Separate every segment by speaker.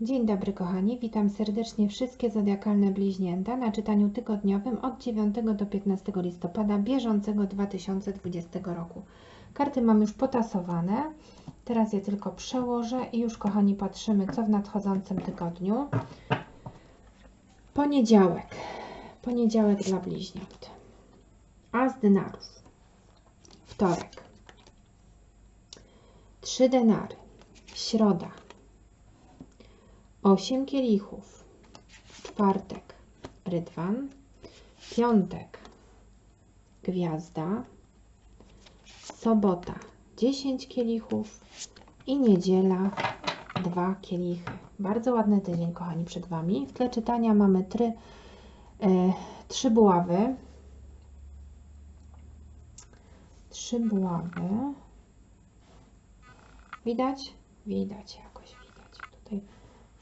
Speaker 1: Dzień dobry kochani, witam serdecznie wszystkie zodiakalne bliźnięta na czytaniu tygodniowym od 9 do 15 listopada bieżącego 2020 roku. Karty mam już potasowane, teraz je tylko przełożę i już kochani patrzymy co w nadchodzącym tygodniu. Poniedziałek, poniedziałek dla bliźniąt. As denarów. Wtorek. Trzy denary. Środa. Osiem kielichów. Czwartek. Rydwan. Piątek. Gwiazda. Sobota. Dziesięć kielichów. I niedziela. Dwa kielichy. Bardzo ładny tydzień, kochani, przed Wami. W tle czytania mamy try, e, trzy buławy. Trzy buławy. Widać? Widać.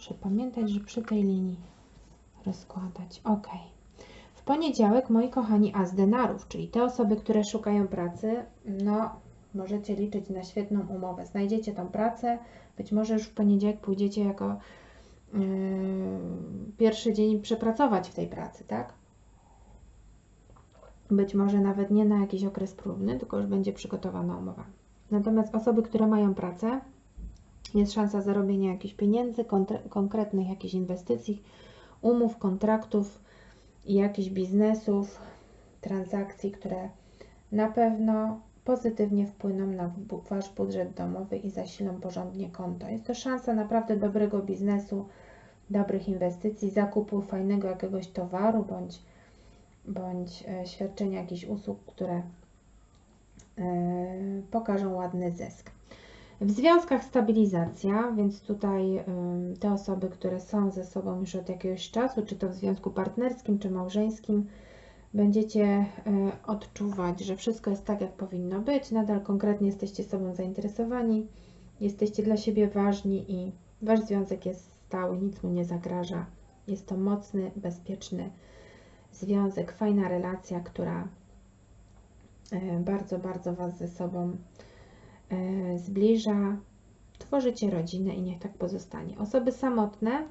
Speaker 1: Muszę pamiętać, że przy tej linii rozkładać. Ok. W poniedziałek, moi kochani, as denarów, czyli te osoby, które szukają pracy, no możecie liczyć na świetną umowę. Znajdziecie tą pracę, być może już w poniedziałek pójdziecie jako yy, pierwszy dzień przepracować w tej pracy, tak? Być może nawet nie na jakiś okres próbny, tylko już będzie przygotowana umowa. Natomiast osoby, które mają pracę, jest szansa zarobienia jakichś pieniędzy, konkretnych jakichś inwestycji, umów, kontraktów i jakichś biznesów, transakcji, które na pewno pozytywnie wpłyną na Wasz budżet domowy i zasilą porządnie konto. Jest to szansa naprawdę dobrego biznesu, dobrych inwestycji, zakupu fajnego jakiegoś towaru bądź, bądź e, świadczenia jakichś usług, które e, pokażą ładny zysk. W związkach stabilizacja, więc tutaj te osoby, które są ze sobą już od jakiegoś czasu, czy to w związku partnerskim, czy małżeńskim, będziecie e, odczuwać, że wszystko jest tak, jak powinno być, nadal konkretnie jesteście sobą zainteresowani, jesteście dla siebie ważni i wasz związek jest stały, nic mu nie zagraża. Jest to mocny, bezpieczny związek, fajna relacja, która e, bardzo, bardzo Was ze sobą zbliża, tworzycie rodzinę i niech tak pozostanie. Osoby samotne,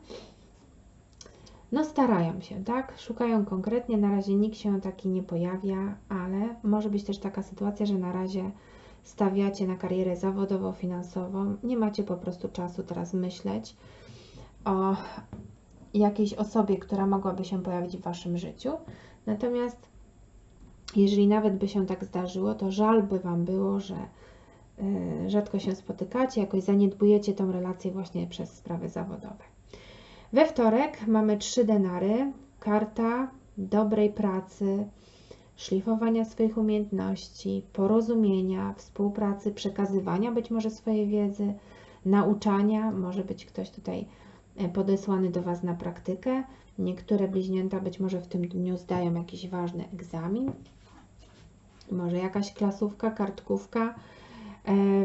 Speaker 1: no starają się, tak? Szukają konkretnie, na razie nikt się taki nie pojawia, ale może być też taka sytuacja, że na razie stawiacie na karierę zawodową, finansową, nie macie po prostu czasu teraz myśleć o jakiejś osobie, która mogłaby się pojawić w Waszym życiu. Natomiast jeżeli nawet by się tak zdarzyło, to żal by Wam było, że rzadko się spotykacie, jakoś zaniedbujecie tą relację właśnie przez sprawy zawodowe. We wtorek mamy trzy denary, karta dobrej pracy, szlifowania swoich umiejętności, porozumienia, współpracy, przekazywania być może swojej wiedzy, nauczania, może być ktoś tutaj e, podesłany do Was na praktykę. Niektóre bliźnięta być może w tym dniu zdają jakiś ważny egzamin, może jakaś klasówka, kartkówka,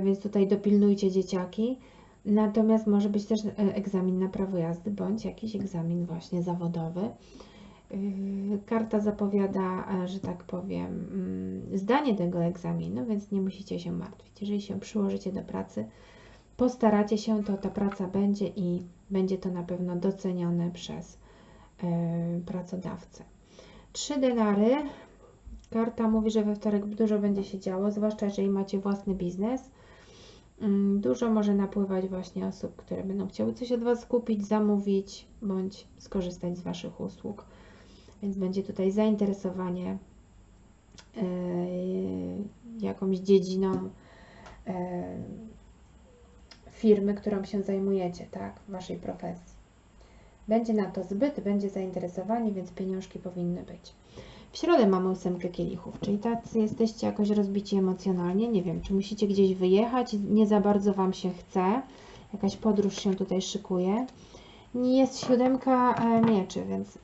Speaker 1: więc tutaj dopilnujcie dzieciaki. Natomiast może być też e, egzamin na prawo jazdy, bądź jakiś egzamin właśnie zawodowy. E, karta zapowiada, że tak powiem, mm, zdanie tego egzaminu, więc nie musicie się martwić. Jeżeli się przyłożycie do pracy, postaracie się, to ta praca będzie i będzie to na pewno docenione przez pracodawcę. Trzy denary Karta mówi, że we wtorek dużo będzie się działo, zwłaszcza jeżeli macie własny biznes. Mm, dużo może napływać właśnie osób, które będą chciały coś od Was kupić, zamówić bądź skorzystać z Waszych usług. Więc będzie tutaj zainteresowanie yy, jakąś dziedziną yy, firmy, którą się zajmujecie, tak, w Waszej profesji. Będzie na to zbyt, będzie zainteresowanie, więc pieniążki powinny być. W środę mamy ósemkę kielichów, czyli tacy jesteście jakoś rozbici emocjonalnie. Nie wiem, czy musicie gdzieś wyjechać, nie za bardzo Wam się chce. Jakaś podróż się tutaj szykuje. Jest siódemka e, mieczy, więc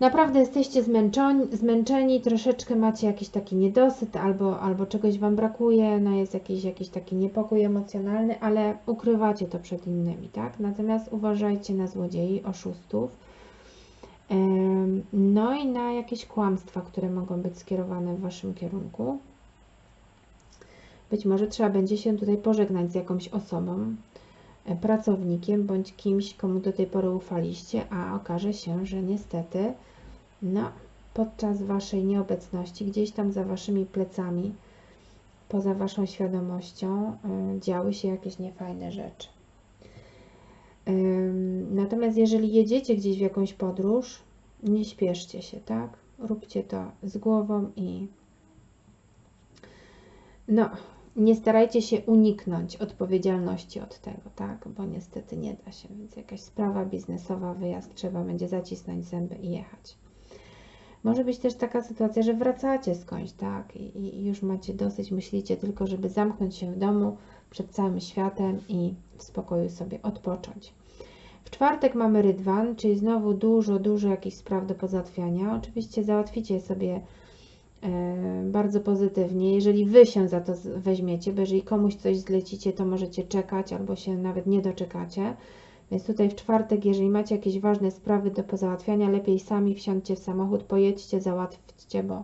Speaker 1: naprawdę jesteście zmęczeni, zmęczeni, troszeczkę macie jakiś taki niedosyt albo, albo czegoś Wam brakuje, no jest jakiś, jakiś taki niepokój emocjonalny, ale ukrywacie to przed innymi, tak? Natomiast uważajcie na złodziei, oszustów no i na jakieś kłamstwa, które mogą być skierowane w Waszym kierunku. Być może trzeba będzie się tutaj pożegnać z jakąś osobą, e, pracownikiem bądź kimś, komu do tej pory ufaliście, a okaże się, że niestety, no, podczas Waszej nieobecności, gdzieś tam za Waszymi plecami, poza Waszą świadomością, y, działy się jakieś niefajne rzeczy. Natomiast jeżeli jedziecie gdzieś w jakąś podróż, nie śpieszcie się, tak? Róbcie to z głową i no, nie starajcie się uniknąć odpowiedzialności od tego, tak? Bo niestety nie da się, więc jakaś sprawa biznesowa, wyjazd trzeba będzie zacisnąć zęby i jechać. Może być też taka sytuacja, że wracacie skądś, tak? I, I już macie dosyć, myślicie tylko, żeby zamknąć się w domu przed całym światem i w spokoju sobie odpocząć. W czwartek mamy rydwan, czyli znowu dużo, dużo jakichś spraw do pozałatwiania. Oczywiście załatwicie sobie e, bardzo pozytywnie, jeżeli Wy się za to weźmiecie, bo jeżeli komuś coś zlecicie, to możecie czekać albo się nawet nie doczekacie. Więc tutaj w czwartek, jeżeli macie jakieś ważne sprawy do pozałatwiania, lepiej sami wsiądźcie w samochód, pojedźcie, załatwcie, bo,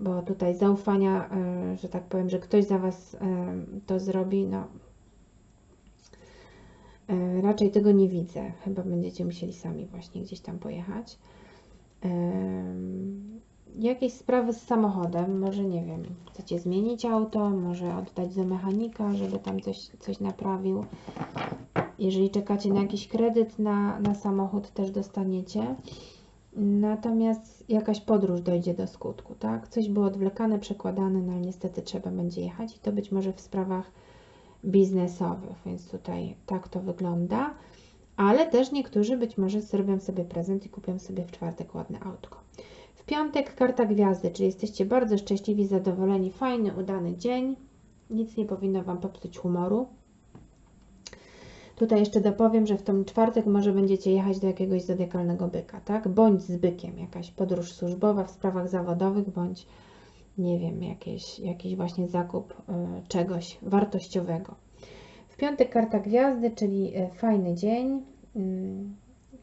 Speaker 1: bo tutaj zaufania, e, że tak powiem, że ktoś za Was e, to zrobi, no e, raczej tego nie widzę. Chyba będziecie musieli sami właśnie gdzieś tam pojechać. Jakieś sprawy z samochodem, może nie wiem, chcecie zmienić auto, może oddać do mechanika, żeby tam coś, coś naprawił. Jeżeli czekacie na jakiś kredyt na, na samochód, też dostaniecie. Natomiast jakaś podróż dojdzie do skutku, tak? Coś było odwlekane, przekładane, no ale niestety trzeba będzie jechać i to być może w sprawach biznesowych, więc tutaj tak to wygląda. Ale też niektórzy być może zrobią sobie prezent i kupią sobie w czwartek ładne autko. W piątek karta gwiazdy, czyli jesteście bardzo szczęśliwi, zadowoleni, fajny, udany dzień. Nic nie powinno Wam popsuć humoru. Tutaj jeszcze dopowiem, że w ten czwartek może będziecie jechać do jakiegoś zodiakalnego byka, tak? Bądź z bykiem, jakaś podróż służbowa w sprawach zawodowych, bądź nie wiem, jakieś, jakiś właśnie zakup y, czegoś wartościowego. W piątek karta gwiazdy, czyli y, fajny dzień. Mm,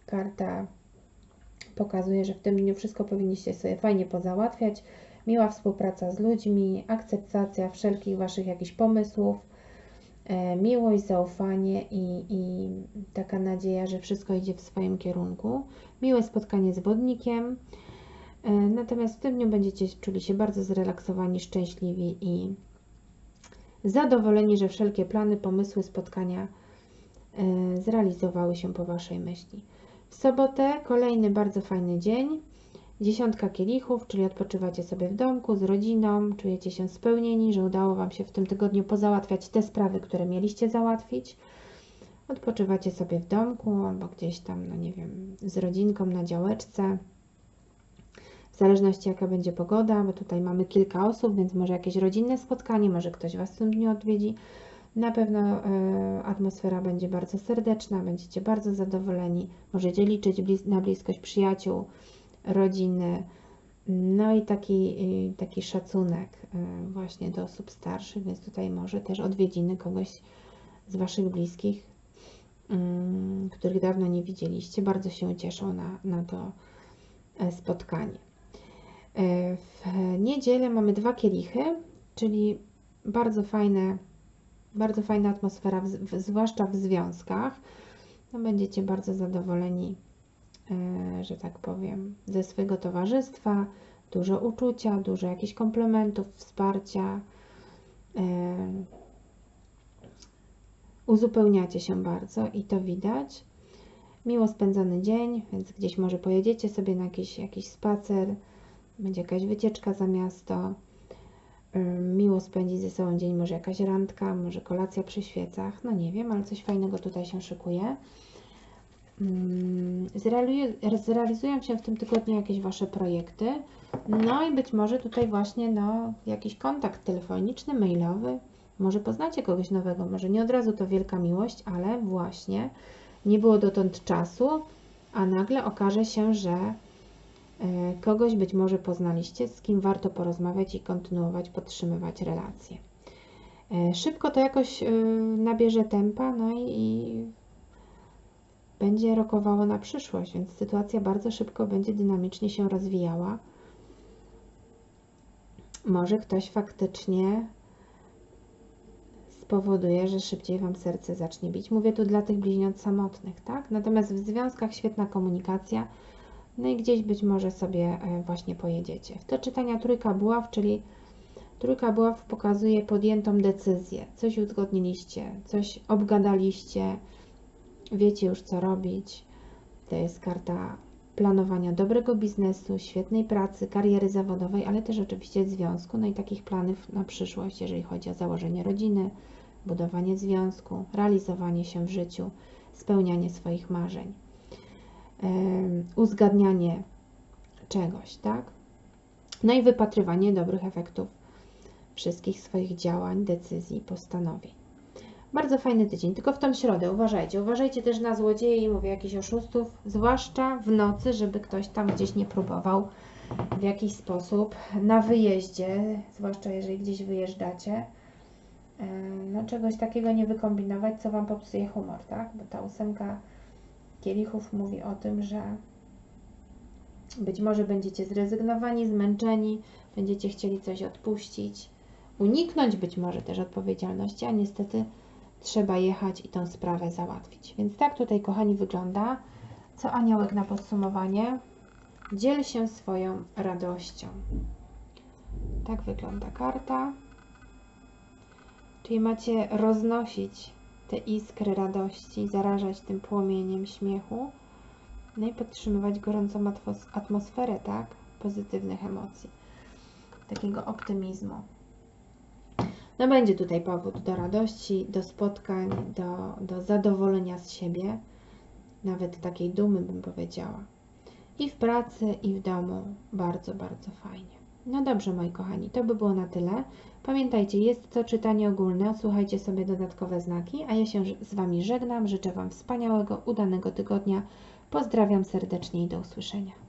Speaker 1: Karta pokazuje, że w tym dniu wszystko powinniście sobie fajnie pozałatwiać. Miła współpraca z ludźmi, akceptacja wszelkich Waszych jakichś pomysłów, e, miłość, zaufanie i, i taka nadzieja, że wszystko idzie w swoim kierunku. Miłe spotkanie z wodnikiem. E, Natomiast w tym dniu będziecie czuli się bardzo zrelaksowani, szczęśliwi i zadowoleni, że wszelkie plany, pomysły, spotkania e, zrealizowały się po Waszej myśli. W sobotę kolejny bardzo fajny dzień. Dziesiątka kielichów, czyli odpoczywacie sobie w domku z rodziną, czujecie się spełnieni, że udało Wam się w tym tygodniu pozałatwiać te sprawy, które mieliście załatwić. Odpoczywacie sobie w domku albo gdzieś tam, no nie wiem, z rodzinką na działeczce. W zależności jaka będzie pogoda, bo tutaj mamy kilka osób, więc może jakieś rodzinne spotkanie, może ktoś Was w tym dniu odwiedzi. Na pewno e, atmosfera będzie bardzo serdeczna, będziecie bardzo zadowoleni. Możecie liczyć na bliskość przyjaciół, rodziny. No i taki, y, taki szacunek y, właśnie do osób starszych, więc tutaj może też odwiedziny kogoś z Waszych bliskich, ym, których dawno nie widzieliście. Bardzo się cieszą na, na to e, spotkanie. E, W niedzielę mamy dwa kielichy, czyli bardzo fajne, bardzo fajna atmosfera, zwłaszcza w związkach. No, będziecie bardzo zadowoleni, że tak powiem, ze swojego towarzystwa. Dużo uczucia, dużo jakichś komplementów, wsparcia. E, Uzupełniacie się bardzo i to widać. Miło spędzony dzień, więc gdzieś może pojedziecie sobie na jakiś, jakiś spacer, będzie jakaś wycieczka za miasto. Ym, Miło spędzić ze sobą dzień, może jakaś randka, może kolacja przy świecach, no nie wiem, ale coś fajnego tutaj się szykuje. Zrealizu- Zrealizują się w tym tygodniu jakieś Wasze projekty, no i być może tutaj właśnie no, jakiś kontakt telefoniczny, mailowy, może poznacie kogoś nowego, może nie od razu to wielka miłość, ale właśnie nie było dotąd czasu, a nagle okaże się, że e, kogoś być może poznaliście, z kim warto porozmawiać i kontynuować, podtrzymywać relacje. E, Szybko to jakoś e, nabierze tempa, no i, i będzie rokowało na przyszłość, więc sytuacja bardzo szybko będzie dynamicznie się rozwijała. Może ktoś faktycznie spowoduje, że szybciej Wam serce zacznie bić. Mówię tu dla tych bliźniąt samotnych, tak? Natomiast w związkach świetna komunikacja, no i gdzieś być może sobie e, właśnie pojedziecie. W to czytania trójka buław, czyli trójka buław pokazuje podjętą decyzję, coś uzgodniliście, coś obgadaliście, wiecie już co robić. To jest karta planowania dobrego biznesu, świetnej pracy, kariery zawodowej, ale też oczywiście związku, no i takich planów na przyszłość, jeżeli chodzi o założenie rodziny, budowanie związku, realizowanie się w życiu, spełnianie swoich marzeń, uzgadnianie czegoś, tak? No i wypatrywanie dobrych efektów wszystkich swoich działań, decyzji, postanowień. Bardzo fajny tydzień, tylko w tą środę uważajcie. Uważajcie też na złodziei, mówię, jakichś oszustów, zwłaszcza w nocy, żeby ktoś tam gdzieś nie próbował w jakiś sposób na wyjeździe, zwłaszcza jeżeli gdzieś wyjeżdżacie, e, no czegoś takiego nie wykombinować, co Wam popsuje humor, tak? Bo ta ósemka kielichów mówi o tym, że być może będziecie zrezygnowani, zmęczeni, będziecie chcieli coś odpuścić, uniknąć być może też odpowiedzialności, a niestety trzeba jechać i tą sprawę załatwić. Więc tak tutaj, kochani, wygląda. Co aniołek na podsumowanie? Dziel się swoją radością. Tak wygląda karta. Czyli macie roznosić te iskry radości, zarażać tym płomieniem śmiechu, no i podtrzymywać gorącą atmos- atmosferę, tak? Pozytywnych emocji, takiego optymizmu. No będzie tutaj powód do radości, do spotkań, do, do zadowolenia z siebie, nawet takiej dumy bym powiedziała. I w pracy, i w domu bardzo, bardzo fajnie. No dobrze, moi kochani, to by było na tyle. Pamiętajcie, jest to czytanie ogólne, odsłuchajcie sobie dodatkowe znaki, a ja się z Wami żegnam. Życzę Wam wspaniałego, udanego tygodnia. Pozdrawiam serdecznie i do usłyszenia.